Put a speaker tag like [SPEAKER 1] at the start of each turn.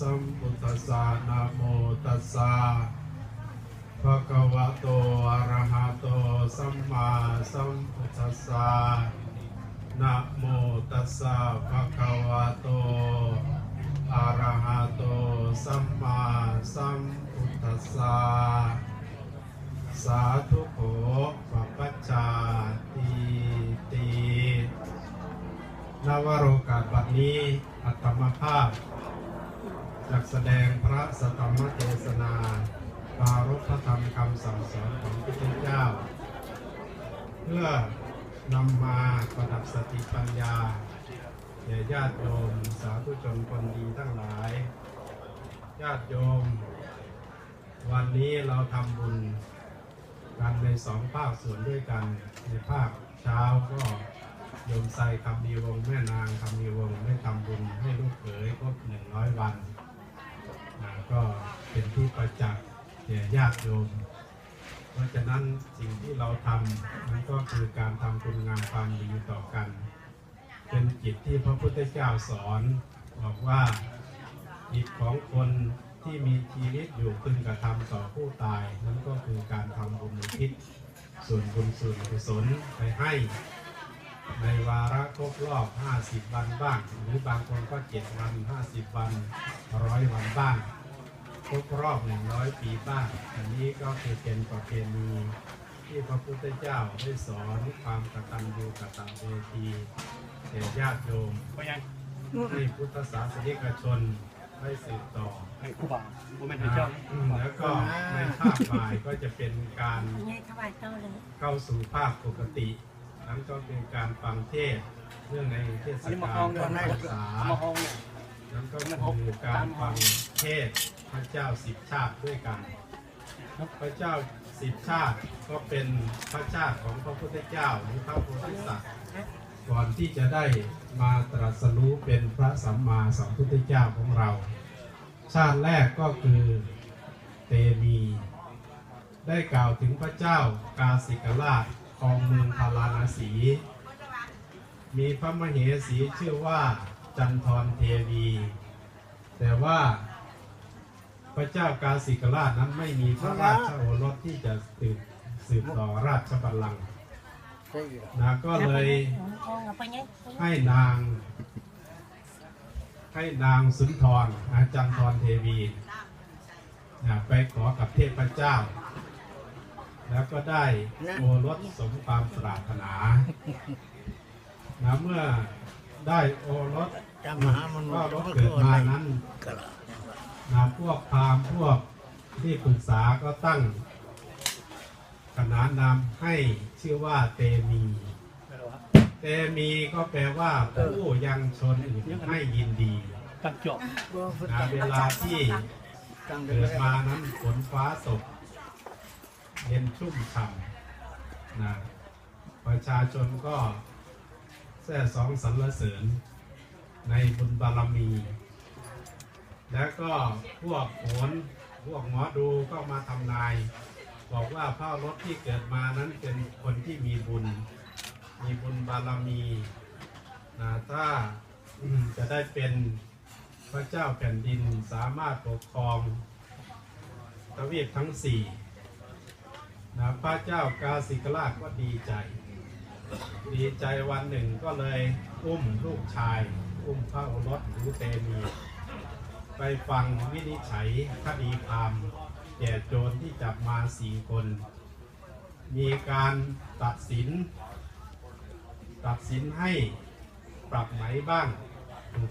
[SPEAKER 1] สัมพุทธัสสะนะโมตัสสะภะคะวะโตอะระหะโตสัมมาสัมพุทธัสสะนะโมตัสสะภะคะวะโตอะระหะโตสัมมาสัมพุทธัสสะสาธุโขปปัจจาติตินวโรกาสบัดนี้อัตมภาพ จักแสดงพระสตมเทศนาปารพธรรมคำสั่งสอนของพระพุทธเจ้า เพื่อนำมาประดับสติปัญญาแก่ญาติโยมสาธุชนคนดีทั้งหลาย ญาติโยม วันนี้เราทำบุญกันในสองภาคส่วนด้วยกันในภาคเช้าก็โยมใส่คำมีวงแม่นางคำมีวงได้ทำบุญให้ลูกเขยครบหนึ่งร้อยวัน ก็เป็นที่ประจักษ์แก่ญาติโยม เพราะฉะนั้นสิ่งที่เราทำนั้นก็คือการทำคุณงามความดีต่อกัน เป็นจิตที่พระพุทธเจ้าสอนบอกว่าจิตของคนที่มีชีวิตอยู่พึงกระทำต่อผู้ตาย นั่นก็คือการทำบุญอุทิศส่วนบุญส่วนกุศลไปให้ ในวาระครบรอบ 50 วันบ้าง หรือบางคนก็ 7 วัน 50 วันร้อยวันบ้าง ครบรอบ100ปีบ้างอันนี้ก็คือเป็นประเพณีที่พระพุทธเจ้าได้สอนความกตัญญูกตเวทีแก่ญาติโยม
[SPEAKER 2] ก็ยัง
[SPEAKER 1] ให้พุทธศาสนิกชนได้สืบต่อ
[SPEAKER 2] ให้ครูบาโมเมนต์ให้เจ้า
[SPEAKER 1] อืมแล้วก็ในภาคบ่ายก็จะเป็นการ
[SPEAKER 3] ยังไงถวายเต้าเลย
[SPEAKER 1] เข้าสู่ภาคปกตินั้นก็เป็นการฟังเทศน์เรื่องในเทศ
[SPEAKER 2] อันนี้มากาห้อ
[SPEAKER 1] ล
[SPEAKER 2] งเดียว
[SPEAKER 1] พร
[SPEAKER 2] นะ
[SPEAKER 1] รษา
[SPEAKER 2] มาห้องเนี่ย
[SPEAKER 1] นั้นก็คือการฟังเทศน์ พระเจ้าสิบชาติด้วยกันพระเจ้าสิบชาติก็เป็นพระชาติของพระพุทธเจ้าหรือพระโพธิสัตว์ก่อนที่จะได้มาตรัสรู้เป็นพระสัมมาสัมพุทธเจ้าของเรา ชาติแรกก็คือเตมี ได้กล่าวถึงพระเจ้ากาสิกราชของเมืองพาราณสี มีพระมเหสีชื่อว่าจันทรเทวี แต่ว่า พระเจ้ากาสิกราชนั้นไม่มีพระราชโอรสที่จะสืบสืบต่อราชบัลลังก์นะก็เลย
[SPEAKER 3] ทองเอาไปยัง
[SPEAKER 1] ให้นาง ให้นางสุนทรอาจันทรเทวีนะไปขอกับเทพเจ้า แล้วก็ได้โอรสสมความปรารถนานะเมื่อได้โอรส
[SPEAKER 4] จำมหามนุ
[SPEAKER 1] ก็
[SPEAKER 4] ษย์
[SPEAKER 1] ร
[SPEAKER 4] ก็
[SPEAKER 1] ส
[SPEAKER 4] คื
[SPEAKER 1] เกิ
[SPEAKER 4] อ
[SPEAKER 1] ด
[SPEAKER 4] อะไร
[SPEAKER 1] มานั้น
[SPEAKER 4] กระ
[SPEAKER 1] นะพวกพราหมณ์พวกที่ปรึกษาก็ตั้งขนานนามให้ชื่อว่าเตมี เตมีก็แปลว่าผู้ยังชนอื่นให้ยินดี
[SPEAKER 2] ตั้งจบ
[SPEAKER 1] นะเวลาที่
[SPEAKER 4] เกิ
[SPEAKER 1] ดมานั้นฝนฟ้าตกเย็นชุ่มฉ่ำนะประชาชนก็แส่สองสรรเสริญในบุญบารมี แล้วก็พวกโหนพวกหมอดูก็มาทำนาย บอกว่าพระรถที่เกิดมานั้นเป็นคนที่มีบุญ มีบุญบารมีนะถ้าจะได้เป็นพระเจ้าแผ่นดินสามารถปกครองทวีปทั้งสี่นะพระเจ้ากาสิกราชก็ดีใจ ดีใจวันหนึ่งก็เลยอุ้มลูกชาย อุ้มพระโอรสหรือเตมี ไปฟังวินิจฉัยคดีความแก่โจรที่จับมาสี่คน มีการตัดสิน ตัดสินให้ปรับไหมบ้าง